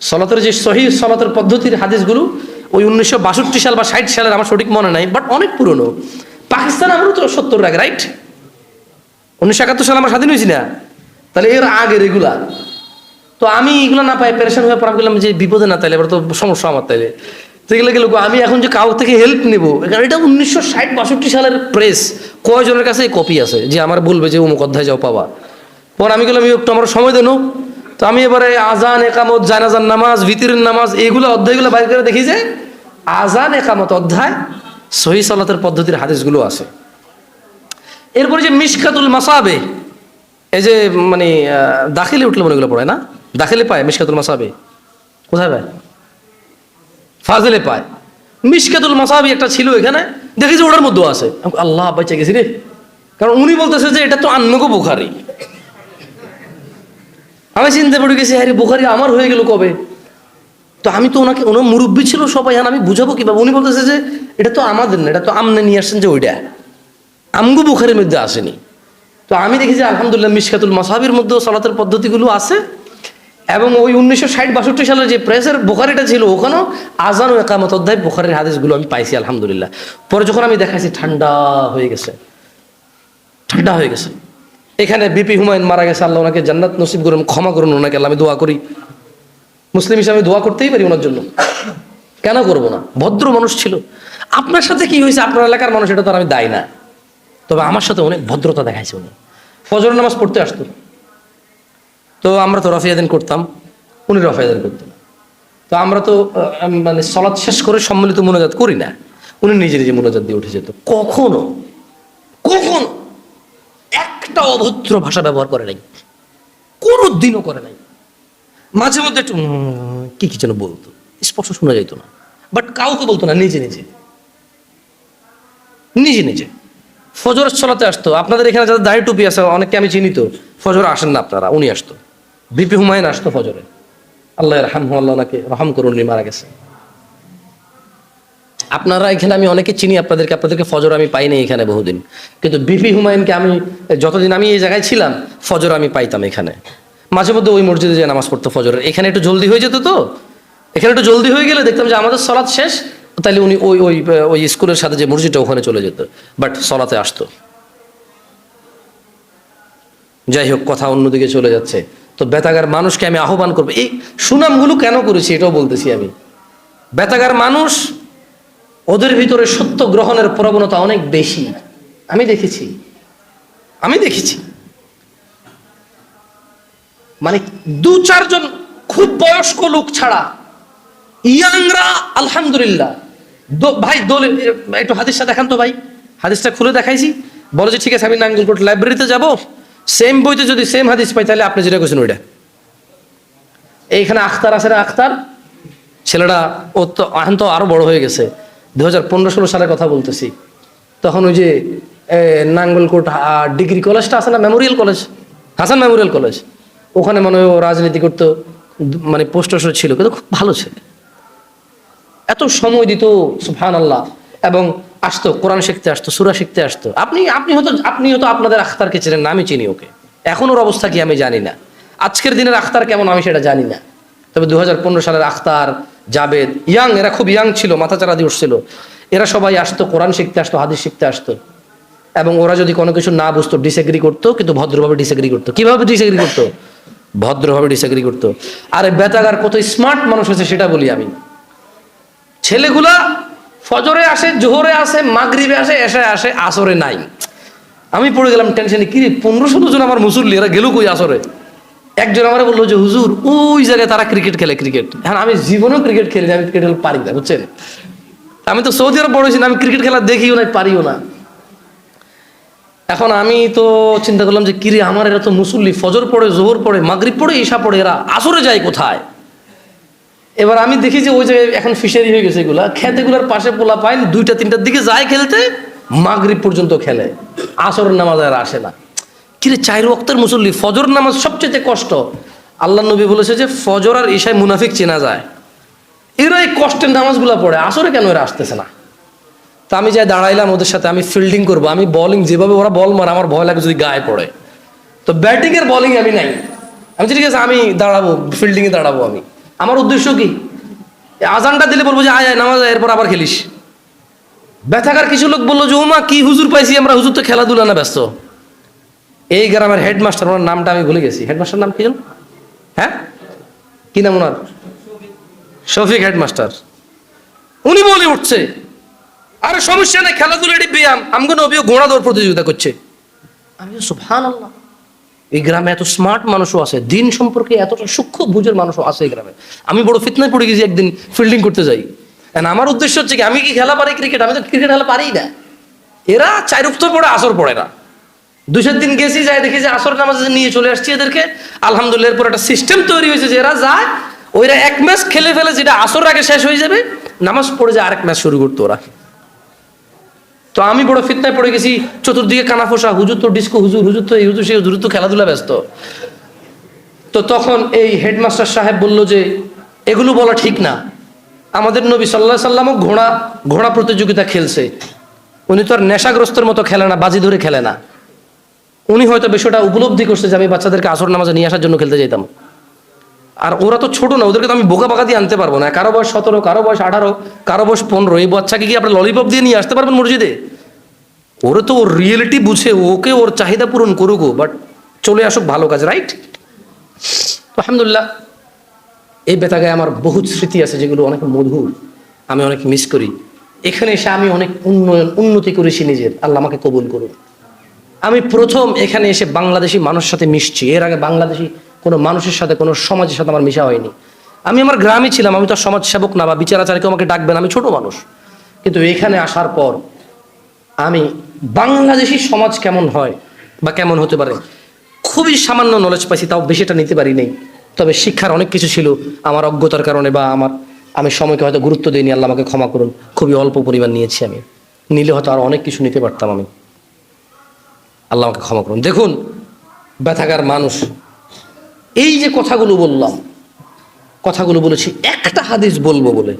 সলাতের যে সহি সলাতের পদ্ধতির হাদিসগুলো ওই উনিশশো বাষট্টি সাল বা ষাট সালের আমার সঠিক মনে নাই বাট অনেক পুরনো। পাকিস্তান আমারও তো সত্তর আগে রাইট উনিশশো একাত্তর সালে আমরা স্বাধীন হয়েছি না? তাহলে এর আগের এগুলা তো আমি এগুলো না পাই, পেরেশান হয়ে পড়া বললাম যে বিপদে না তাইলে, এবার তো সমস্যা আমার তাইলে। তো এগুলো গেল আমি এখন যে কাউ থেকে হেল্প নেব কারণ এটা উনিশশো ষাট বাষট্টি সালের প্রেস কয়জনের কাছে কপি আছে, যে আমার বলবে যে অমুক অধ্যায় যাও পাবা। পর আমি গেলাম একটু আমার সময় দেন তো আমি এবারে আজান, একামত জানাজান নামাজ, ভিতরের নামাজ এইগুলো অধ্যায়গুলো বাইর করে দেখি যে আজান, একামত অধ্যায়, সহি সালাতের পদ্ধতির হাদিসগুলো আছে। এরপরে যে মিশকাতুল মাসাবে, এই যে মানে দাখিলে উঠলে মনে এগুলো পড়ে, না? দাখিলে পায় মিশকাতুল মাসাবে। কোথায় পায়? ফাজিলে পায়। মিশকাতুল মাসাবি একটা ছিল এখানে, দেখি যে ওটার মধ্যেও আছে। আল্লাহ বাচ্চা গেছি রে। কারণ উনি বলতেছে যে এটা তো আন্নগো বুখারি। আমি চিন্তা পড়ে গেছি আরে বুখারি আমার হয়ে গেল কবে? তো আমি তো ওনাকে, ওনার মুরব্বী ছিল সবাই হ্যাঁ আমি বুঝাবো কীভাবে? উনি বলতেছে যে, এটা তো আমাদের না, এটা তো আমনে নিয়ে আসছেন যে ওইটা। আমগু বুখারের মধ্যে আসেনি। তো আমি দেখি যে, আলহামদুলিল্লাহ মিশকাতুল মাসাবির মধ্যেও সলাতের পদ্ধতিগুলো আছে। এবং ওই উনিশশো ষাট, বাষট্টি সালের যে প্রেসের বোখারিটা ছিল, ওখানেও আজান ও একামত অধ্যায় বোখারের হাদিসগুলো আমি পাইছি, আলহামদুলিল্লাহ। পরে যখন আমি দেখাইছি, ঠান্ডা হয়ে গেছে। ঠান্ডা হয়ে গেছে। এখানে বিপি হুমায়ুন মারা গেছে, আল্লাহ ওনাকে জান্নাত নসিব করুন, ক্ষমা করুন ওনাকে, আল্লাহ আমি দোয়া করি। মুসলিম হিসাবে দোয়া করতেই পারি ওনার জন্য। কেন করব না? ভদ্র মানুষ ছিল। আপনার সাথে কি হয়েছে? আপনার এলাকার মানুষ, এটা তো আমি দায় না। তবে আমার সাথে অনেক ভদ্রতা দেখাইছে উনি। ফজর নামাজ পড়তে আসতো। তো আমরা তো রফিয়াদিন করতাম, উনি রফিয়াদিন করতেন। তো আমরা তো মানে সলাৎ শেষ করে সম্মিলিত মনোজাত করি না। উনি নিজে নিজে মনোজাত দিয়ে উঠে যেত। কখনো কখনো একটা অভদ্র ভাষা ব্যবহার করে নাই। কোনো দিনও করে নাই। মাঝে মধ্যে একটু কি কি যেন বলতো? স্পষ্ট শোনা যেত না। বাট কাউকে বলতো না, নিজে নিজে। নিজে নিজে। ফজর চলাতে আসতো। আপনাদের এখানে যাদের দাড়ি টুপি আছে, অনেককে আমি চিনি তো। ফজর আসেন না আপনারা, উনি আসতো। বিপি হুমায়ুন আসতো ফজরে। আল্লাহ রহাম আল্লাহ ওনাকে রহম করুন মারা গেছে আপনারা এখানে আমি অনেকে চিনি, আপনাদেরকে আপনাদেরকে ফজর আমি পাইনি এখানে বহুদিন। কিন্তু বিপি হুমায়ুনকে আমি, যতদিন আমি এই জায়গায় ছিলাম, ফজর আমি পাইতাম এখানে। মাঝে মধ্যে ওই মসজিদে যে নামাজ পড়তো ফজরের এখানে একটু জলদি হয়ে যেত তো? এখানে একটু জলদি হয়ে গেলে দেখতাম যে আমাদের সলাৎ শেষ তাহলে উনি ওই ওই ওই স্কুলের সাথে যে মসজিদটা ওখানে চলে যেত, বাট সলাতে আসতো। যাই হোক, কথা অন্যদিকে চলে যাচ্ছে। তো বেতাগার মানুষকে আমি আহ্বান করব। এই সুনামগুলো কেন করেছি এটাও বলতেছি আমি। বেতাগার মানুষ ওদের ভিতরে সত্য গ্রহণের প্রবণতা অনেক বেশি। আমি দেখেছি। আমি দেখেছি। মানে দু চারজন খুব বয়স্ক লোক ছাড়া ইয়াংরা, আলহামদুলিল্লাহ। ভাই, দোলে, একটু হাদিসটা দেখান তো ভাই। হাদিসটা খুলে দেখাইছি। বলো যে, ঠিক আছে, আমি নাঙ্গলকোট লাইব্রেরিতে যাব। সেম বইতে যদি সেম হাদিস পাই, তাহলে আপনি যেটা করছেন ওইটা। এইখানে আখতার আছে না আখতার? ছেলেটা, ও তো এখন তো আরও বড় হয়ে গেছে। দু সালের কথা বলতেছি। তখন ওই যে নাঙ্গলকোট ডিগ্রি কলেজটা আছে না, memorial college? Hasan memorial college. ওখানে মনে ও রাজনীতি করতো মানে পোস্ট ছিল, কিন্তু খুব ভালো ছেলে। এত সময় দিত সুফান আল্লাহ এবং আসতো, কোরআন শিখতে আসতো, সুরা শিখতে আসতো। আপনি আপনি হয়তো আপনি হয়তো আপনাদের আখতারকে চেনেন না, আমি চিনি ওকে। এখন ওর অবস্থা কি আমি জানি না। আজকের দিনের আখতার কেমন আমি সেটা জানি না। তবে দু হাজার পনেরো সালের আখতার জাবেদ ইয়াং এরা খুব ইয়াং ছিল, মাথা চারা দিয়ে উঠছিল। এরা সবাই আসতো, কোরআন শিখতে আসতো, হাদিস শিখতে আসতো। এবং ওরা যদি কোনো কিছু না বুঝতো ডিসএগ্রি করতো, কিন্তু ভদ্রভাবে ডিসএগ্রি করতো। কীভাবে ডিসএগ্রি করতো? ভদ্রভাবে ডিসএগ্রি করতো। আরে বেতাগার, কত স্মার্ট মানুষ আছে, সেটা বলি আমি। ছেলেগুলা ফজরে আসে, জোহরে আসে, মাগরিবে আসে এসে আসে, আসরে নাই। আমি পড়ে গেলাম টেনশনে কি পনেরো ষোলো জন আমার মুসল্লি, এরা গেল কই আসরে? একজন আমার বলল যে, হুজুর, ওই জায়গায় তারা ক্রিকেট খেলে ক্রিকেট হ্যাঁ আমি জীবনেও ক্রিকেট খেলি আমি ক্রিকেট খেলে পারি না, বুঝছেন? আমি তো সৌদি আরব বড় হয়েছি আমি ক্রিকেট খেলা দেখিও না পারিও না। এখন আমি তো চিন্তা করলাম যে, কিরে, আমার এরা তো মুসল্লি, ফজর পড়ে, জোহর পড়ে, মাগরিব পড়ে, ঈশা পড়ে, এরা আসরে যায় কোথায়? এবার আমি দেখি যে, ওই যে এখন ফিশারি হয়ে গেছে এগুলা। খেতেগুলোর পাশে পোলা পায় দুইটা, তিনটার দিকে যায় খেলতে, মাগরিব পর্যন্ত খেলে। আসরের নামাজ আর আসে না। কিরে চার ওয়াক্তের মুসল্লি, ফজর নামাজ সবচেয়ে কষ্ট? আল্লাহ নবী বলেছে যে, ফজর আর ঈশায় মুনাফিক চেনা যায়। এরা এই কষ্টের নামাজগুলো পড়ে, আসরে কেন এরা আসতেছে না? তা আমি যাই দাঁড়াইলাম ওদের সাথে, আমি ফিল্ডিং করব, আমি বলিং যেভাবে ওরা বল মারে, আমার ভয় লাগে যদি গায়ে পড়ে। তো ব্যাটিং এর বলিং আমি নাই। আমি ঠিক আছে, আমি দাঁড়াবো ফিল্ডিং এ দাঁড়াবো আমি। আমার উদ্দেশ্য কি? আজানটা দিলে বলব যে, আয় আয়, নামাজ এরপর আবার খেলিস। ব্যথাকার কিছু লোক বলল যে ওমা কি হুজুর পাইছি আমরা? হুজুর তো খেলাধুলা না ব্যস্ত। এই গ্রামের হেডমাস্টার ওনার নামটা আমি ভুলে গেছি। হেডমাস্টার নাম কি জানো হ্যাঁ? কি নাম ওনার? শফিক হেডমাস্টার উনি বলে উঠছে আর সমস্যা নেই খেলাধুলা এটি ব্যায়াম। আমগো নবীও ঘোড়া দৌড় প্রতিযোগিতা করছে। আমি আল্লাহ এই গ্রামে এত স্মার্ট মানুষও আছে দিন সম্পর্কে এতটা সূক্ষ্ম বুঝের মানুষও আছে এই গ্রামে। আমি বড় ফিতনায় পড়ে গেছি একদিন ফিল্ডিং করতে যাই। আমার উদ্দেশ্য হচ্ছে কি আমি কি খেলা পারি ক্রিকেট আমি তো ক্রিকেট খেলা পারি না। এরা উত্তর পড়ে আসর পড়ে না। চার দিন গেছি যাই দেখি যে আসর নামাজ নিয়ে চলে আসছি এদেরকে। আলহামদুলিল্লাহ, এরপর একটা সিস্টেম তৈরি হয়েছে যে এরা যায়, ওইরা এক ম্যাচ খেলে ফেলে যেটা আসর আগে শেষ হয়ে যাবে, নামাজ পড়ে যায় আরেক ম্যাচ শুরু করতো ওরা। তো আমি বড় ফিতনায় পড়ে গেছি, চতুর্দিকে কানাফোসা হুজুর তো ডিস্কো হুজুর হুজুর তো এই, হুজুর সেই, হুজুর তো খেলাধুলা ব্যস্ত। তো তখন এই হেডমাস্টার সাহেব বলল যে, এগুলো বলা ঠিক না। আমাদের নবী সাল্লাহ সাল্লামও ঘোড়া ঘোড়া প্রতিযোগিতা খেলছে। উনি তো আর নেশাগ্রস্তর মতো খেলে না, বাজি ধরে খেলে না। উনি হয়তো বিষয়টা উপলব্ধি করছে যে আমি বাচ্চাদেরকে আসর নামাজে নিয়ে আসার জন্য খেলতে যেতাম আর ওরা তো ছোট না, ওদেরকে তো আমি বোকা বাকা দিয়ে আনতে পারব না। কারও বয়স সতেরো, কারও বয়স আঠারো, কারও বয়স পনেরো। এই বাচ্চাকে কি আপনি ললিপপ দিয়ে নিয়ে আসতে পারবেন মসজিদে? ওরা তো ওর রিয়েলিটি বুঝে, ওকে ওর চাহিদা পূরণ করুক বাট চলে আসুক ভালো কাজ রাইট আলহামদুলিল্লাহ, এই বেতাগায় আমার বহুত স্মৃতি আছে যেগুলো অনেক মধুর, আমি অনেক মিস করি। এখানে এসে আমি অনেক উন্নয়ন, উন্নতি করেছি নিজের। আল্লাহ আমাকে কবুল করুন আমি প্রথম এখানে এসে বাংলাদেশি মানুষের সাথে মিশছি। এর আগে বাংলাদেশি কোনো মানুষের সাথে, কোনো সমাজের সাথে আমার মিশা হয়নি। আমি আমার গ্রামে ছিলাম, আমি তো আর সমাজ সেবক না বা বিচারাচারকে আমাকে ডাকবেন, আমি ছোট মানুষ। কিন্তু এখানে আসার পর আমি বাংলাদেশি সমাজ কেমন হয় বা কেমন হতে পারে, খুবই সামান্য নলেজ পাইছি, তাও বেশিটা নিতে পারি নাই। তবে শিক্ষার অনেক কিছু ছিল আমার অজ্ঞতার কারণে বা আমার, আমি সময়কে হয়তো গুরুত্ব দিইনি, আল্লাহ আমাকে ক্ষমা করুন। খুবই অল্প পরিমাণ নিয়েছি আমি। নিলে হয়তো আরও অনেক কিছু নিতে পারতাম আমি। আল্লাহ আমাকে ক্ষমা করুন। দেখুন, ব্যথাগার মানুষ। এই যে কথাগুলো বললাম, কথাগুলো বলেছি, একটা হাদিস বলব বলে।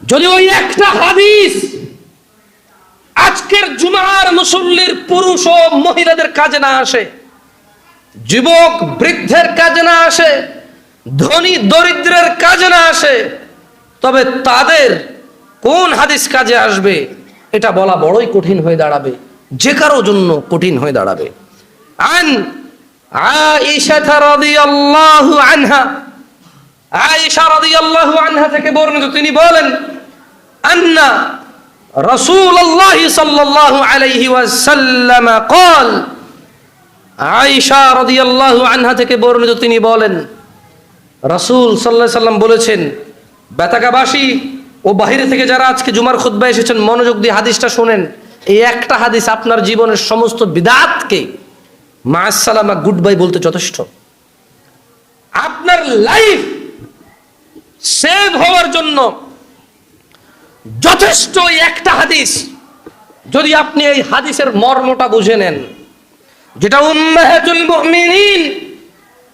যদি ওই একটা হাদিস আজকের জুমার মুসল্লির পুরুষ ও মহিলাদের কাজে না আসে, যুবক বৃদ্ধের কাজে না আসে, ধনী দরিদ্রের কাজে না আসে, তবে তাদের কোন হাদিস কাজে আসবে, এটা বলা বড়ই কঠিন হয়ে দাঁড়াবে। যে কারো জন্য কঠিন হয়ে দাঁড়াবে আন আয়েশা রাদিয়াল্লাহু আনহা আয়েশা রাদিয়াল্লাহু আনহা থেকে বর্ণিত তিনি বলেন আন্না রাসূলুল্লাহ সাল্লাল্লাহু আলাইহি ওয়াসাল্লাম قال আয়েশা রাদিয়াল্লাহু আনহা থেকে বর্ণিত তিনি বলেন রাসূল সাল্লাল্লাহু আলাইহি সাল্লাম বলেছেন বেতাকাবাসী ও বাহিরে থেকে যারা আজকে জুমার খুতবা এসেছেন মনোযোগ দিয়ে হাদিসটা শোনেন এই একটা হাদিস আপনার জীবনের সমস্ত বিদাতকে মাসালামা গুড বাই বলতে যথেষ্ট। আপনার লাইফ সেভ হওয়ার জন্য যথেষ্ট একটা হাদিস। যদি আপনি এই হাদিসের মর্মটা বুঝে নেন, যেটা উম্মাহাতুল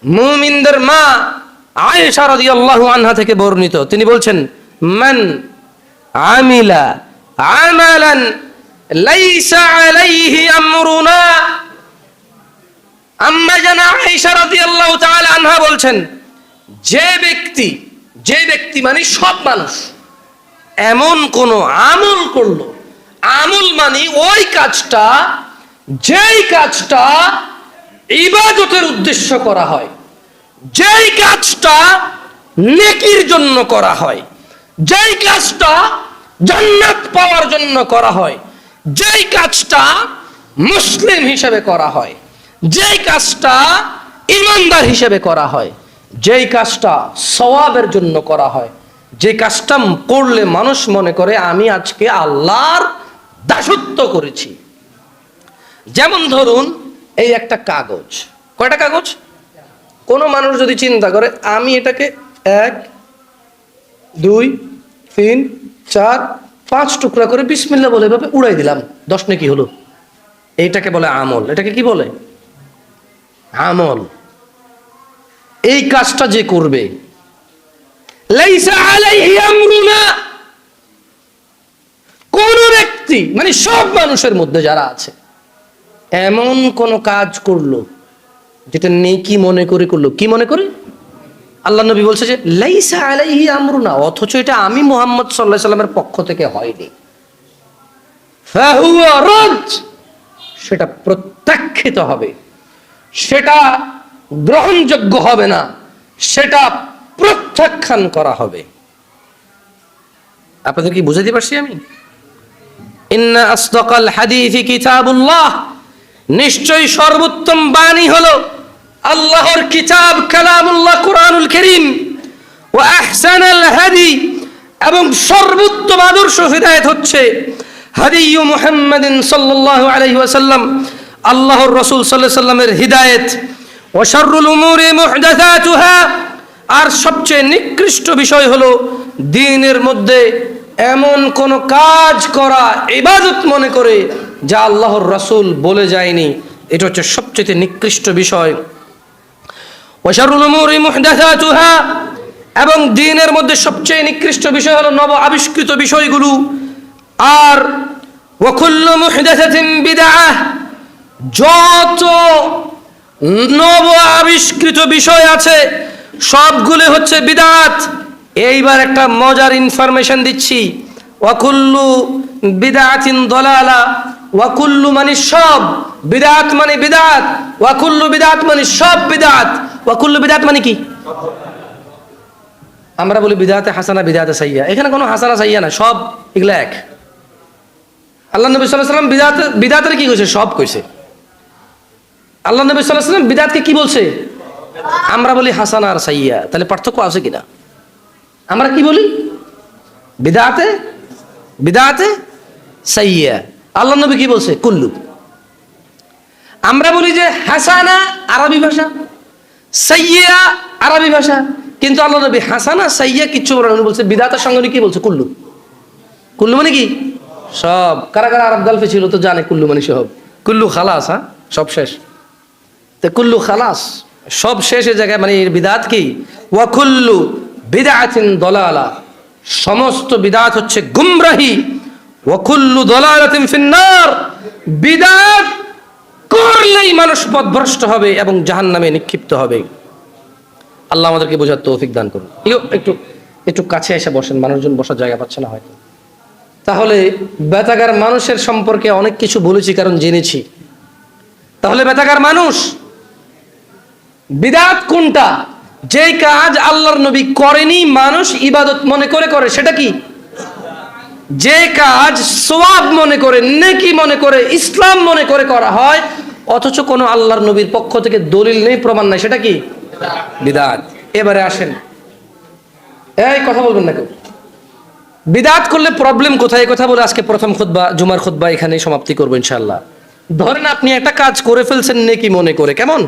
মুমিনদের মা আয়েশা রাদিয়াল্লাহু আনহা থেকে বর্ণিত। তিনি বলছেন, মান আমিলা আমালান লাইসা আলাইহি আমরুনা। আম্মা জানা আয়েশা রাদিয়াল্লাহু তাআলা আনহা বলছেন, যে ব্যক্তি যে ব্যক্তি মানে সব মানুষ, এমন কোন আমল করল, আমল মানে ওই কাজটা, যেই কাজটা ইবাদতের উদ্দেশ্য করা হয়, যেই কাজটা নেকির জন্য করা হয়, যেই কাজটা জান্নাত পাওয়ার জন্য করা হয় যেই কাজটা মুসলিম হিসেবে করা হয়, যেই কাজটা ইমানদার হিসেবে করা হয়, যেই কাজটা সওয়াবের জন্য করা হয় যে কাজটা করলে মানুষ মনে করে, আমি আজকে আল্লাহর দাসত্ব করেছি। যেমন ধরুন, এই একটা কাগজ। কয়টা কাগজ? কোনো মানুষ যদি চিন্তা করে, আমি এটাকে এক, দুই, তিন, চার পাঁচ টুকরা করে বিসমিল্লা বলে এভাবে উড়াই দিলাম। দশ নাকি হলো। এইটাকে বলে আমল। এটাকে কি বলে? আমল। এই কাজটা যে করবে। কোন ব্যক্তি মানে সব মানুষের মধ্যে যারা আছে, এমন কোন কাজ করল, যেটা নেকি মনে করে করল। কি মনে করে? আল্লাহ নবী বলছে যে, লাইসা আলাইহি আমরুনা অথচ এটা আমি মোহাম্মদ সাল্লাহ সাল্লামের পক্ষ থেকে হয়নি। সেটা প্রত্যাখ্যিত হবে। সেটা গ্রহণযোগ্য হবে না, সেটা প্রত্যাখ্যান করা হবে। আপনাদের কি বুঝাতে পারছি আমি? ইন্না আসদাকাল হাদিসি কিতাবুল্লাহ নিশ্চয়ই সর্বোত্তম বাণী হলো আল্লাহর কিতাব কালামুল্লাহ কোরআনুল করিম ও আহসানাল হাদি এবং সর্বোত্তম আদর্শ হিদায়ত হচ্ছে হাদিয়ু মুহাম্মাদিন সাল্লাল্লাহু আলাইহি ওয়াসাল্লাম, আল্লাহর রাসূল সাল্লাল্লাহু আলাইহি সাল্লামের হিদায়েত। ওয়া শাররুল উমুরি আর সবচেয়ে নিকৃষ্ট বিষয় হলো দিনের মধ্যে এমন কোন কাজ করা, ইবাদত মনে করে যা আল্লাহর রাসূল বলে যায়নি। এটা হচ্ছে সবচেয়ে নিকৃষ্ট বিষয়। ওয়াশারুল উমুরি মুহদাসাতুহা। এবং দিনের মধ্যে সবচেয়ে নিকৃষ্ট বিষয় হলো নব আবিষ্কৃত বিষয়গুলো। আর ওয়াকুল্লু মুহদাসাতিন বিদআহ। যত নব আবিষ্কৃত বিষয় আছে, সবগুলো হচ্ছে বিদাত এইবার একটা মজার ইনফরমেশন দিচ্ছি। ওয়াকুল্লু বিদাতিন দলালা। ওয়াকুল্লু মানে সব। বিদাত মানে বিদাত ওয়াকুল্লু বিদাত মানে সব বিদাত ওয়াকুল্লু বিদাত মানে কি? আমরা বলি বিদাতে হাসানা, বিদাতে সাইয়া এখানে কোনো হাসানা সাইয়া না সব এগুলো এক। আল্লাহ নবী সাল্লাম বিদাত, বিদাতের কি কইছে? সব কইছে। আল্লাহ নবী সাল্লাম বিদাতকে কি বলছে? আমরা বলি হাসানা আর সাইয়া তাহলে পার্থক্য আছে কিনা? আমরা কি বলি? বিদাতে বিদাতে সাইয়া আল্লাহ নবী কি বলছে? কুল্লু। আমরা বলি যে হাসানা আরবি ভাষা। সাইয়া আরবি ভাষা। কিন্তু আল্লাহ নবী হাসানা সাইয়া কিচ্ছু বলেন বলছে, বিদাতের সঙ্গে কি বলছে? কুল্লু। কুল্লু মানে কি? সব। কারা কারা আরব গালফে ছিল তো জানে কুল্লু মানে সব। কুল্লু খালাস হ্যাঁ? সব শেষ। তো কুল্লু খালাস, সব শেষের জায়গায় মানে বিদাত কি? ওয়াকুল্লু বিদাতিন দলালা। সমস্ত বিদাত হচ্ছে গুমরাহি। ওয়াকুল্লু দলালাতিন ফিন্নার। বিদাত করলেই মানুষ পথভ্রষ্ট হবে এবং জাহান্নামে নিক্ষিপ্ত হবে। আল্লাহ আমাদেরকে বোঝার তৌফিক দান করুন। একটু একটু কাছে এসে বসেন, মানুষজন বসার জায়গা পাচ্ছে না হয়তো। তাহলে বেতাগার মানুষের সম্পর্কে অনেক কিছু বলেছি, কারণ জেনেছি। তাহলে বেতাগার মানুষ, বিদাত কোনটা? যেই কাজ আল্লাহর নবী করেনি, মানুষ ইবাদত মনে করে করে, সেটা কি? যে কাজ সোয়াব মনে করে, নেকি মনে করে, ইসলাম মনে করে করা হয় অথচ কোনো আল্লাহর নবীর পক্ষ থেকে দলিল নেই প্রমাণ নাই সেটা কি? বিদাত। এবারে আসেন। এই কথা বলবেন না কেউ। বিদাত করলে প্রবলেম কোথায়? কথা বলে আজকে প্রথম খুতবা জুমার খুতবা এখানে সমাপ্তি করব ইনশাল্লাহ ধরেন আপনি একটা কাজ করে ফেলছেন নেকি মনে করে কেমন?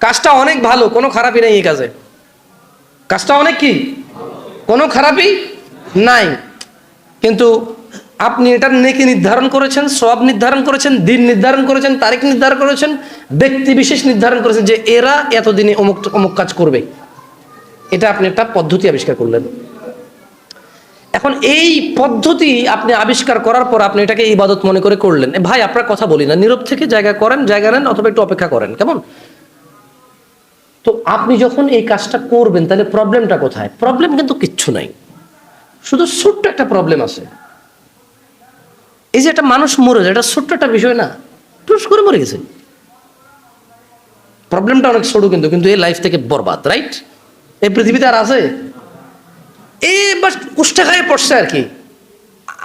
কাজটা অনেক ভালো কোনো খারাপই নেই এই কাজে। কাজটা অনেক কি? কোনো খারাপই নাই। কিন্তু আপনি এটার নেকি নির্ধারণ করেছেন সব নির্ধারণ করেছেন, দিন নির্ধারণ করেছেন, তারিখ নির্ধারণ করেছেন, ব্যক্তি বিশেষ নির্ধারণ করেছেন যে এরা এতদিনে অমুক অমুক কাজ করবে। এটা আপনি একটা পদ্ধতি আবিষ্কার করলেন। এখন এই পদ্ধতি আপনি আবিষ্কার করার পর আপনি এটাকে ইবাদত মনে করে করলেন। ভাই, আপনার কথা বলি না, নীরব থেকে জায়গা করেন, জায়গা নেন, অথবা একটু অপেক্ষা করেন, কেমন? তো আপনি যখন এই কাজটা করবেন, তাহলে প্রবলেমটা কোথায়? প্রবলেম কিন্তু কিচ্ছু নাই। শুধু ছোট্ট একটা প্রবলেম আছে। এই যে একটা মানুষ মরে যায়, এটা ছোট্ট একটা বিষয় না। টুস করে মরে গেছে। প্রবলেমটা অনেক ছোট কিন্তু কিন্তু এই লাইফ থেকে বরবাদ রাইট এই পৃথিবীতে আর আছে? এই বাস কুষ্টা খায় পড়ছে আর কি।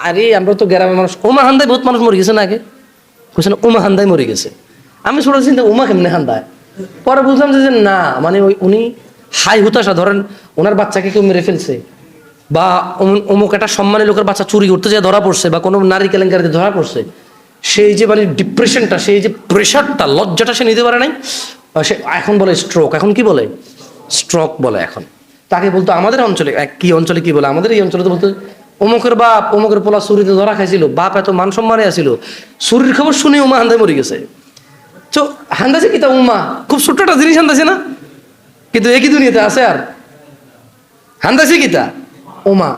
আরে, আমরা তো গ্রামের মানুষ। উমা হান্দায় বহুত মানুষ মরে গেছে না আগে? বুঝছেন উমা হান্দায় মরে গেছে। আমি ছোট চিন্তা উমা কেমনে হান্দায়? পরে বুঝলাম যে না মানে ওই উনি হাই হুতাশা, ধরেন ওনার বাচ্চাকে কেউ মেরে ফেলছে। বা অমুক- একটা সম্মানী লোকের বাচ্চা চুরি করতে যায় ধরা পড়ছে বা কোনো নারী কেলেঙ্কারিতে ধরা পড়ছে, সেই যে মানে ডিপ্রেশনটা সেই যে প্রেশারটা লজ্জাটা সে নিতে পারে নাই। সে এখন বলে স্ট্রোক এখন কি বলে? স্ট্রোক বলে এখন। তাকে বলতো আমাদের অঞ্চলে কি অঞ্চলে কি বলে? আমাদের এই অঞ্চলে তো বলতো, অমুকের বাপ অমুকের পোলা চুরিতে ধরা খাইছিল, বাপ এত মান সম্মানে আসিল চুরির খবর শুনে উমা হান্দায় মরে গেছে। তো হান্দাছে কি তা উমা? খুব ছোট্ট একটা জিনিস হান্দাছে না? কিন্তু একই দুনিয়াতে আছে আর? হান্দাছে কি তা? উমা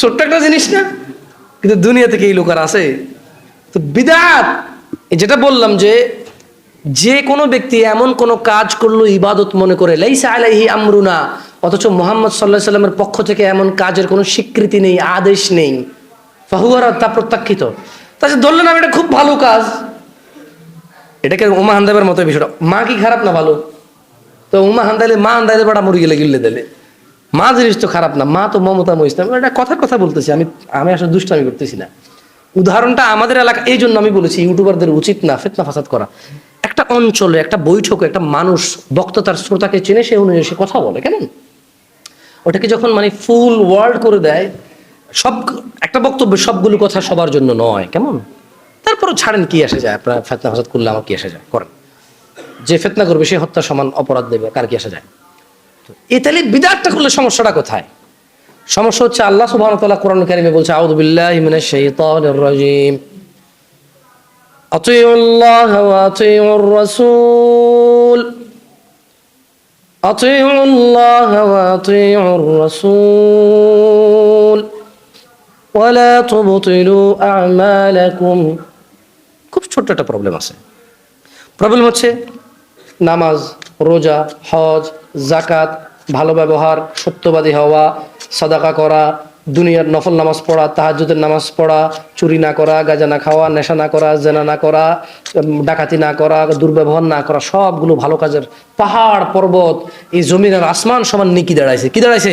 ছোট্ট একটা জিনিস না? কিন্তু দুনিয়া থেকে এই লোক আর আছে। তো বিদাত যেটা বললাম যে যে কোনো ব্যক্তি এমন কোনো কাজ করল ইবাদত মনে করে, লাইসা আলাইহি আমরুনা, অথচ মোহাম্মদ সাল্লাহ সাল্লামের পক্ষ থেকে এমন কাজের কোনো স্বীকৃতি নেই, আদেশ নেই। ফাহুয়ারা তা প্রত্যাখ্যিত। তাছাড়া ধরলেন আমি, এটা খুব ভালো কাজ। এটাকে উমা হান্দাবের মতো বিষয়টা। মা কি খারাপ না ভালো? তো উমা হান্দাইলে, মা হান্দাইলে বড়া মুরগি গেলে গিল্লে দিলে। মা জিনিস তো খারাপ না, মা তো মমতা ইসলাম এটা কথার কথা বলতেছি, আমি আমি আসলে দুষ্টামি করতেছি না। উদাহরণটা আমাদের এলাকা, এই জন্য আমি বলেছি, ইউটিউবারদের উচিত না ফেতনা ফাসাদ করা। একটা অঞ্চলে, একটা বৈঠকে একটা মানুষ বক্তা তার শ্রোতাকে চেনে, সে অনুযায়ী সে কথা বলে, কেমন? ওটাকে যখন মানে ফুল ওয়ার্ল্ড করে দেয়, সব, একটা বক্তব্য সবগুলো কথা সবার জন্য নয়, কেমন? তারপরও ছাড়েন কি আসে যায়, আপনার ফেতনা ফাসাদ করলে আমার কি আসে যায়? করেন। যে ফেতনা করবে, সে হত্যা সমান অপরাধ দেবে, কার কি আসে যায়? এ তাহলে বিদাতটা করলে সমস্যাটা কোথায়? সমস্যা হচ্ছে আল্লাহ ওয়া তাআলা কোরআন কারিমে বলছে, আউযু বিল্লাহি মিনাশ শাইতানির রাজিম। আতিউ আল্লাহ ওয়া আতিউর রাসূল। আতিউ আল্লাহ ওয়া আতিউর রাসূল। ওয়ালা খুব ছোট্ট একটা প্রবলেম আছে। প্রবলেম হচ্ছে নামাজ, রোজা, হজ জাকাত ভালো ব্যবহার, সত্যবাদী হওয়া, সাদাকা করা, দুনিয়ার নফল নামাজ পড়া, তাহাজ্জুদের নামাজ পড়া, চুরি না করা, গাজা না খাওয়া, নেশা না করা, জেনা না করা ডাকাতি না করা, দুর্ব্যবহার না করা, সবগুলো ভালো কাজের পাহাড় পর্বত, এই জমিন আর আসমান সমান নিকি দাঁড়াইছে। কি দাঁড়াইছে?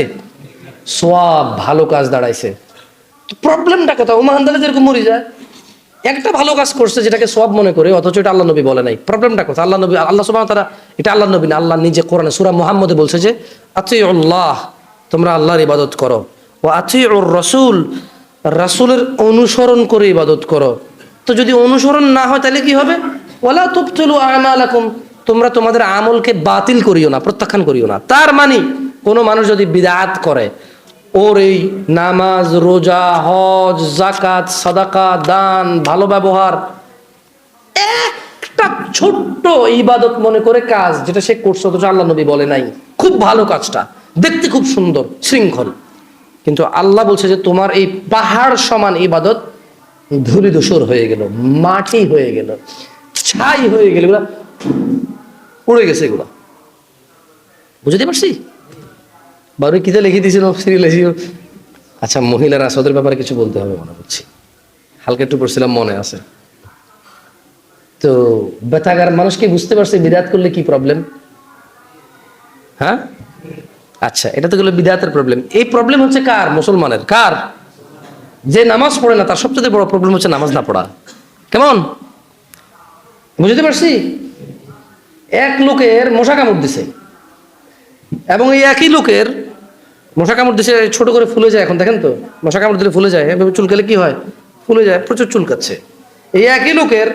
সব ভালো কাজ দাঁড়াইছে। প্রবলেমটা কোথাও উমাহান্দালে যেরকম মরি যায়। একটা ভালো কাজ করছে যেটাকে সব মনে করে, অথচ এটা আল্লাহ নবী বলে নাই। প্রবলেমটা কোথায়? আল্লাহ নবী আল্লাহ সুবাহ তারা এটা আল্লাহ নবী না, আল্লাহ নিজে কোরআনে সুরা মোহাম্মদে বলছে যে আতি আল্লাহ তোমরা আল্লাহর ইবাদত করো। ও আতি ওর রসুল, রাসুলের অনুসরণ করে ইবাদত করো। তো যদি অনুসরণ না হয় তাহলে কি হবে? ওলা তুবতুলু আমালাকুম, তোমরা তোমাদের আমলকে বাতিল করিও না, প্রত্যাখ্যান করিও না। তার মানে কোনো মানুষ যদি বিদাত করে ওর এই নামাজ, রোজা, হজ জাকাত সাদাকা, দান, ভালো ব্যবহার, একটা ছোট্ট ইবাদত মনে করে কাজ যেটা সে করছে, অথচ আল্লাহ নবী বলে নাই। খুব ভালো কাজটা, দেখতে খুব সুন্দর, শৃঙ্খল। কিন্তু আল্লাহ বলছে যে তোমার এই পাহাড় সমান ইবাদত ধুলি ধূসর হয়ে গেল, মাটি হয়ে গেল, ছাই হয়ে গেল, এগুলা উড়ে গেছে এগুলা। বুঝতে পারছি? বারো কিতে লিখে দিয়েছিল সিরিয়াল আচ্ছা মহিলারা আসদের ব্যাপারে কিছু বলতে হবে মনে করছি। হালকা একটু পড়ছিলাম, মনে আছে। তো বেতাগার মানুষ কি বুঝতে পারছে বিদাত করলে কি প্রবলেম হ্যাঁ? আচ্ছা এটা তো গেলো বিদাতের প্রবলেম এই প্রবলেম হচ্ছে কার? মুসলমানের। কার? যে নামাজ পড়ে না, তার সবচেয়ে বড় প্রবলেম হচ্ছে নামাজ না পড়া। কেমন? বুঝতে পারছি? এক লোকের মশা কামড় দিছে। এবং এই একই লোকের মশা কামড় দিছে ছোট করে ফুলে যায় এখন, দেখেন তো? মশা কামড় দিলে ফুলে যায়, এভাবে চুলকালে কি হয়? ফুলে যায়, প্রচুর চুলকাচ্ছে। এই একই লোকের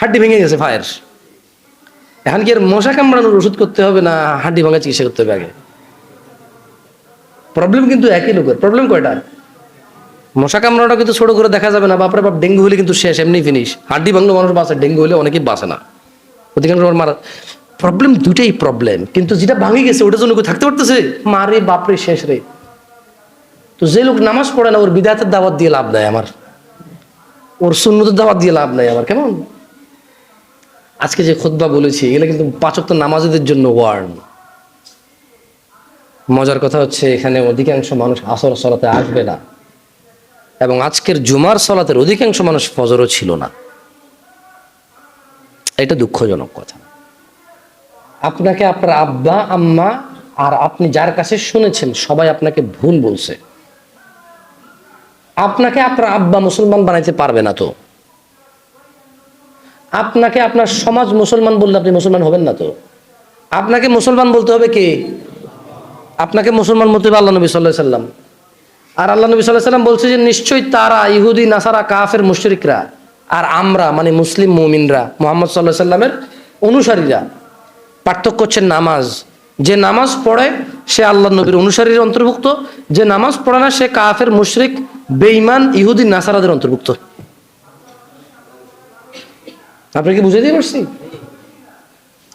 হাড্ডি ভেঙে গেছে ফায়ার এখন কি আর মশা কামড়ানোর ওষুধ করতে হবে না হাড্ডি ভাঙা চিকিৎসা করতে হবে আগে? প্রবলেম কিন্তু একই লোকের। প্রবলেম কয়টা? মশা কামড়াটা কিন্তু ছোট করে দেখা যাবে না, বাপরে বাপ, ডেঙ্গু হলে কিন্তু শেষ, এমনি ফিনিশ হাড্ডি ভাঙলে মানুষ বাঁচে, ডেঙ্গু হলে অনেকেই বাঁচে না। অধিকাংশ মারা প্রবলেম দুটাই প্রবলেম কিন্তু যেটা ভাঙে গেছে, ওটার জন্য কেউ থাকতে পারতেছে? মারে বাপরে শেষ রে। তো যে লোক নামাজ পড়ে না, ওর বিদাতের দাওয়াত দিয়ে লাভ নাই আমার। ওর সুন্নতের দাওয়াত দিয়ে লাভ নাই আমার, কেমন? আজকে যে খুদ্া বলেছি, এগুলো কিন্তু পাচক তো নামাজিদের জন্য ওয়ার্ন মজার কথা হচ্ছে, এখানে অধিকাংশ মানুষ আসর সলাতে আসবে না। এবং আজকের জুমার সলাতের অধিকাংশ মানুষ ফজরও ছিল না। এটা দুঃখজনক কথা। আপনাকে আপনার আব্বা, আম্মা আর আপনি যার কাছে শুনেছেন, সবাই আপনাকে ভুল বলছে। আপনাকে আপনার আব্বা মুসলমান বানাইতে পারবে না তো। আপনাকে আপনার সমাজ মুসলমান বললে আপনি মুসলমান হবেন না তো। আপনাকে মুসলমান বলতে হবে কে? আপনাকে মুসলমান বলতে হবে আল্লাহ নবী সাল্লাহ সাল্লাম। আর আল্লাহ নবী সাল্লাহ সাল্লাম বলছে যে, নিশ্চয়ই তারা ইহুদি, নাসারা, কাফের, মুশরিকরা আর আমরা মানে মুসলিম মুমিনরা, মোহাম্মদ সাল্লাহ সাল্লামের অনুসারীরা পার্থক্য হচ্ছে নামাজ। যে নামাজ পড়ে, সে আল্লাহ নবীর অনুসারীর অন্তর্ভুক্ত। যে নামাজ পড়ে না, সে কাফের, মুশরিক, বেঈমান, ইহুদি, নাসারাদের অন্তর্ভুক্ত। আপনি কি বুঝে দিয়ে পারছি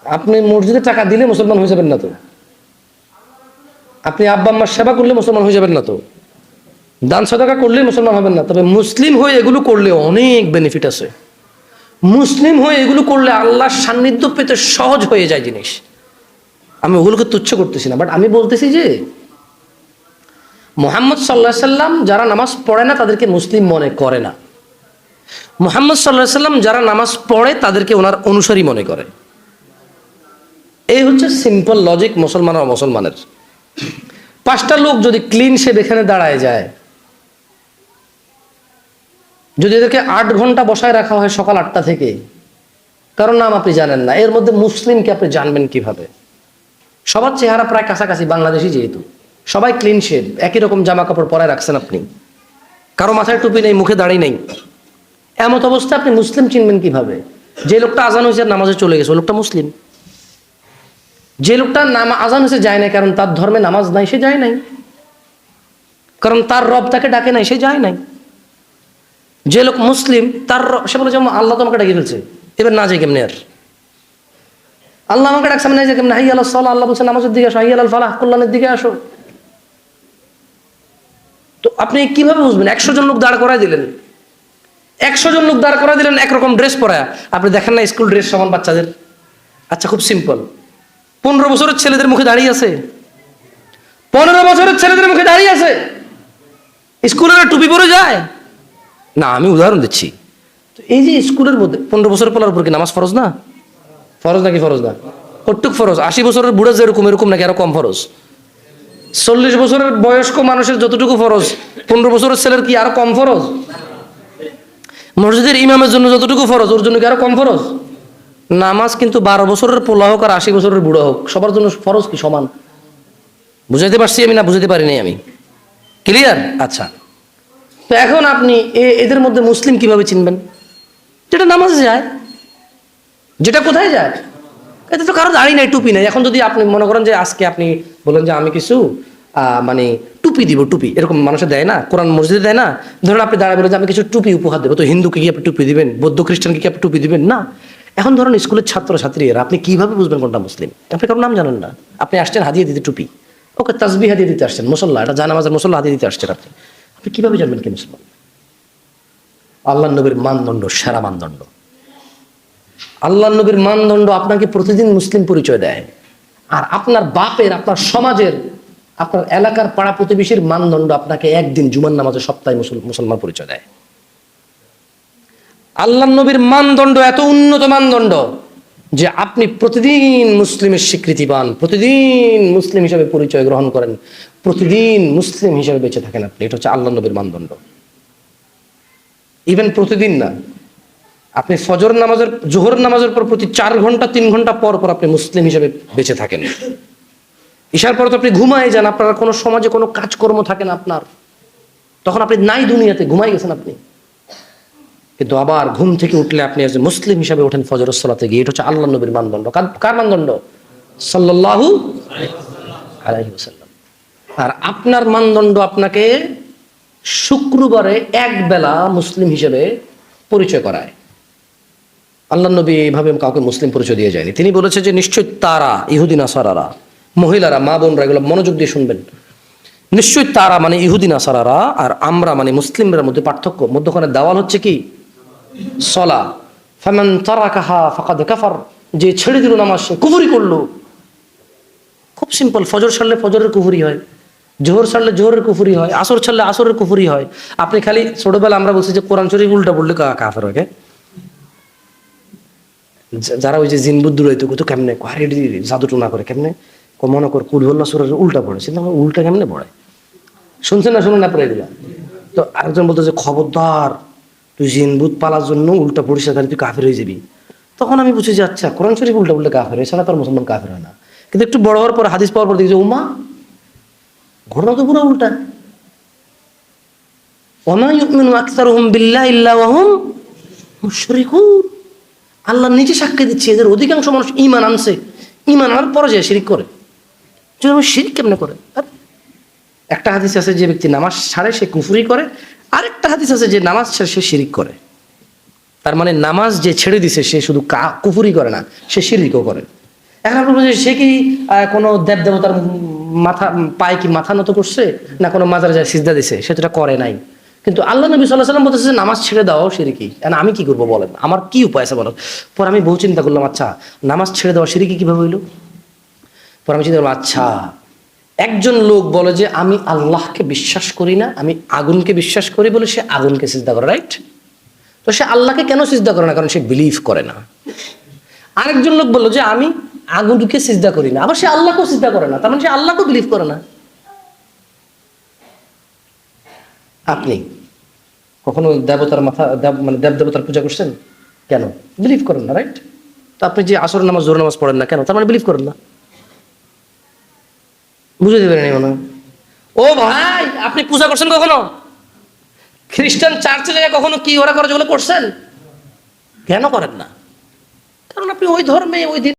আপনি মসজিদে টাকা দিলে মুসলমান হয়ে যাবেন না তো। আপনি আব্বা আম্মার সেবা করলে মুসলমান হয়ে যাবেন না তো। দান সদাকা করলে মুসলমান হবেন না। তবে মুসলিম হয়ে এগুলো করলে অনেক বেনিফিট আছে। মুসলিম হয়ে এগুলো করলে আল্লাহর সান্নিধ্য পেতে সহজ হয়ে যায় জিনিস। আমি ওগুলোকে তুচ্ছ করতেছি না বাট আমি বলতেছি যে, মোহাম্মদ সাল্লাহ সাল্লাম যারা নামাজ পড়ে না, তাদেরকে মুসলিম মনে করে না। মোহাম্মদ সাল্লাহ সাল্লাম যারা নামাজ পড়ে, তাদেরকে ওনার অনুসারী মনে করে। এই হচ্ছে সিম্পল লজিক মুসলমান আর মুসলমানের। পাঁচটা লোক যদি ক্লিন শেপ এখানে দাঁড়ায় যায় যদি এদেরকে আট ঘণ্টা বসায় রাখা হয় সকাল আটটা থেকে, কারণ নাম আপনি জানেন না, এর মধ্যে মুসলিমকে আপনি জানবেন কীভাবে? সবার চেহারা প্রায় কাছাকাছি বাংলাদেশি যেহেতু। সবাই ক্লিন শেপ একই রকম জামা কাপড় পরায় রাখছেন আপনি। কারও মাথায় টুপি নেই, মুখে দাঁড়িয়ে নেই। এমত অবস্থা আপনি মুসলিম চিনবেন কীভাবে? যে লোকটা আজান হয়েছে নামাজে চলে গেছে লোকটা মুসলিম। যে লোকটা নাম, আজান হয়েছে যায় না কারণ তার ধর্মে নামাজ নাই, সে যায় নাই। কারণ তার রব তাকে ডাকে নাই, সে যায় নাই। যে লোক মুসলিম, তার সে বলে যে আল্লাহ তো আমাকে ডাকে ফেলছে। এবার না যাই কেমনে আর? আল্লাহ আমাকে ডাকছে না যাই কেমনে? হাই, আল্লাহ সাল্লাহ আল্লাহ বলছে, নামাজের দিকে আসো। হাই, আল্লাহ, ফালাহ, কল্যাণের দিকে আসো। তো আপনি কীভাবে বুঝবেন? একশো জন লোক দাঁড় করাই দিলেন। একশো জন লোক দাঁড় করাই দিলেন, একরকম ড্রেস পরা আপনি দেখেন না স্কুল ড্রেস সমান বাচ্চাদের? আচ্ছা খুব সিম্পল। পনেরো বছরের ছেলেদের মুখে দাঁড়িয়ে আছে। পনেরো বছরের ছেলেদের মুখে দাঁড়িয়ে আছে। স্কুলের টুপি পরে যায়। না, আমি উদাহরণ দিচ্ছি। তো এই যে স্কুলের মধ্যে পনেরো বছর পলার উপর কি নামাজ ফরজ না? ফরজ নাকি ফরজ না? কটুক ফরজ? আশি বছরের বুড়া যেরকম, এরকম নাকি আরও কম ফরজ? চল্লিশ বছরের বয়স্ক মানুষের যতটুকু ফরজ, পনেরো বছরের ছেলের কি আরও কম ফরজ? মসজিদের ইমামের জন্য যতটুকু ফরজ, ওর জন্য কি আরও কম ফরজ? নামাজ কিন্তু বারো বছরের পোলা হোক আর আশি বছরের বুড়ো হোক, সবার জন্য ফরজ কি সমান? বুঝাইতে পারছি আমি না বুঝাতে পারিনি আমি? ক্লিয়ার আচ্ছা। তো এখন আপনি এদের মধ্যে মুসলিম কীভাবে চিনবেন? যেটা নামাজে যায়, যেটা কোথায় যায়? এতে তো কারও দাঁড়িয়ে নাই, টুপি নাই। এখন যদি আপনি মনে করেন যে আজকে আপনি বলেন যে আমি কিছু মানে টুপি দিব, টুপি। এরকম মানুষের দেয় না, কোরআন মসজিদে দেয় না। ধরুন আপনি দাঁড়ায় বলেন যে আমি কিছু টুপি উপহার দেবো। তো হিন্দুকে কি আপনি টুপি দিবেন? বৌদ্ধ খ্রিস্টানকে কি আপনি টুপি দিবেন? না। এখন ধরুন স্কুলের ছাত্র ছাত্রী এরা আপনি কীভাবে বুঝবেন কোনটা মুসলিম? আপনি কারোর নাম জানেন না। আপনি আসছেন হাদিয়ে দিতে টুপি। ওকে তাসবি হাদিয়ে দিতে আসছেন, মুসল্লা। এটা জানা জানামাজের মুসল্লা হাদিয়ে দিতে আসছেন আপনি। আপনি কীভাবে জানবেন কি মুসলমান? আল্লাহ নবীর মানদণ্ড, সেরা মানদণ্ড। আল্লাহ নবীর মানদণ্ড আপনাকে প্রতিদিন মুসলিম পরিচয় দেয়। আর আপনার বাপের, আপনার সমাজের, আপনার এলাকার পাড়া প্রতিবেশীর মানদণ্ড আপনাকে একদিন জুমার নামাজে সপ্তাহে মুসলমান পরিচয় দেয়। আল্লাহ নবীর মানদণ্ড এত উন্নত মানদণ্ড যে আপনি প্রতিদিন মুসলিমের স্বীকৃতি পান, প্রতিদিন মুসলিম হিসাবে পরিচয় গ্রহণ করেন। প্রতিদিন মুসলিম হিসাবে বেঁচে থাকেন আপনি। এটা হচ্ছে আল্লাহ নবীর মানদণ্ড। ইভেন প্রতিদিন না। আপনি ফজর নামাজের, জোহর নামাজের পর প্রতি চার ঘণ্টা, তিন ঘণ্টা পর পর আপনি মুসলিম হিসেবে বেঁচে থাকেন। ঈশার পর তো আপনি ঘুমাই যান, আপনার কোনো সমাজে কোনো কাজকর্ম থাকে না আপনার। তখন আপনি নাই দুনিয়াতে ঘুমাই গেছেন আপনি। কিন্তু আবার ঘুম থেকে উঠলে আপনি আজ মুসলিম হিসাবে ওঠেন ফজর সলাতে গিয়ে। এটা হচ্ছে আল্লাহ নবীর মানদণ্ড। কার- মানদণ্ড? সাল্লাল্লাহু আলাইহি আর আপনার মানদণ্ড আপনাকে শুক্রবারে এক বেলা মুসলিম হিসেবে পরিচয় করায়। আল্লাহ নবী এইভাবে কাউকে মুসলিম পরিচয় দিয়ে যায়নি। তিনি বলেছে যে নিশ্চয় তারা ইহুদিন আসারারা মহিলারা, মা বোনরা, এগুলো মনোযোগ দিয়ে শুনবেন। নিশ্চয়ই তারা মানে ইহুদিন আসারারা আর আমরা মানে মুসলিমদের মধ্যে পার্থক্য। মধ্যখানে দেওয়াল হচ্ছে কি? সলা। ফামান তারা কাহা ফাকাদ কাফার। যে ছেড়ে দিল নামাজ, সে কুফুরি করল। খুব সিম্পল, ফজর ছাড়লে ফজরের কুফুরি হয়। জোহর ছাড়লে জোহরের কুফুরি হয়, আসর ছাড়লে আসরের কুফুরি হয়। আপনি খালি ছোটবেলা আমরা বলছি যে কোরআন শরীফ উল্টা কা- কাফের হয় যারা ওই যে জিন বুদ্ধ রইতো তো কেমনে জাদু টুনা করে কেমনে? মনে কর কুলহল্লা সুরের উল্টা পড়ে সেটা আমার উল্টা কেমনে পড়ে? শুনছেন না, শুনুন না, পড়ে এগুলা তো আরেকজন বলতো যে, খবরদার, তুই জিন বুধ পালার জন্য উল্টা পড়িস তাহলে তুই কাফের হয়ে যাবি। তখন আমি বুঝি যে আচ্ছা কোরআন শরীফ উল্টা উল্টা কাফের এছাড়া তার মুসলমান কাফের হয় না। কিন্তু একটু বড় হওয়ার পর, হাদিস পাওয়ার পর দেখি যে উমা ঘটনা তো পুরো উল্টা। আল্লাহ নিজে সাক্ষী দিচ্ছে, এদের অধিকাংশ মানুষ ইমান আনছে। ইমান আনার পরে যায় শিরিক করে। শিরিক কেমনে করে? একটা হাদিস আছে যে ব্যক্তি নামাজ ছাড়ে, সে কুফুরি করে। আরেকটা হাদিস আছে যে নামাজ ছাড়ে, সে শিরিক করে। তার মানে নামাজ যে ছেড়ে দিছে, সে শুধু কুফুরি করে না, সে শিরিকও করে। এখন সে কি কোনো দেব দেবতার মাথা, পায়ে কি মাথা নত করছে? না কোনো মাজার যায় সিজদা দিছে? সে করে নাই। কিন্তু আল্লাহ নবী সাল্লাহ সাল্লাম বলতেছে নামাজ ছেড়ে দাও, সিরিকি। আমি কি করব বলেন? আমার কি উপায় আছে বলেন? পর আমি বহু চিন্তা করলাম আচ্ছা নামাজ ছেড়ে দেওয়া সিরিকি কীভাবে হইল? পর আমি চিন্তা করলাম আচ্ছা একজন লোক বলে যে, আমি আল্লাহকে বিশ্বাস করি না, আমি আগুনকে বিশ্বাস করি বলে সে আগুনকে সিজদা করে, রাইট? তো সে আল্লাহকে কেন সিজদা করে না? কারণ সে বিলিভ করে না। আরেকজন লোক বলল যে, আমি আগুনকে সিজদা করি না। আবার সে আল্লাহকেও সিজদা করে না, তার মানে সে আল্লাহকেও বিলিভ করে না। আপনি কখনো দেবতার মাথা মানে দেব দেবতার পূজা করছেন? কেন? বিলিভ করেন না রাইট তো আপনি যে আসর নামাজ জোর নামাজ পড়েন না কেন? তার মানে বিলিভ করেন না। বুঝে দেবেন মনে ও ভাই, আপনি পূজা করছেন কখনো? খ্রিস্টান চার্চে যায় কখনো কি ওরা করে যেগুলো করছেন? কেন করেন না? কারণ আপনি ওই ধর্মে, ওই দিন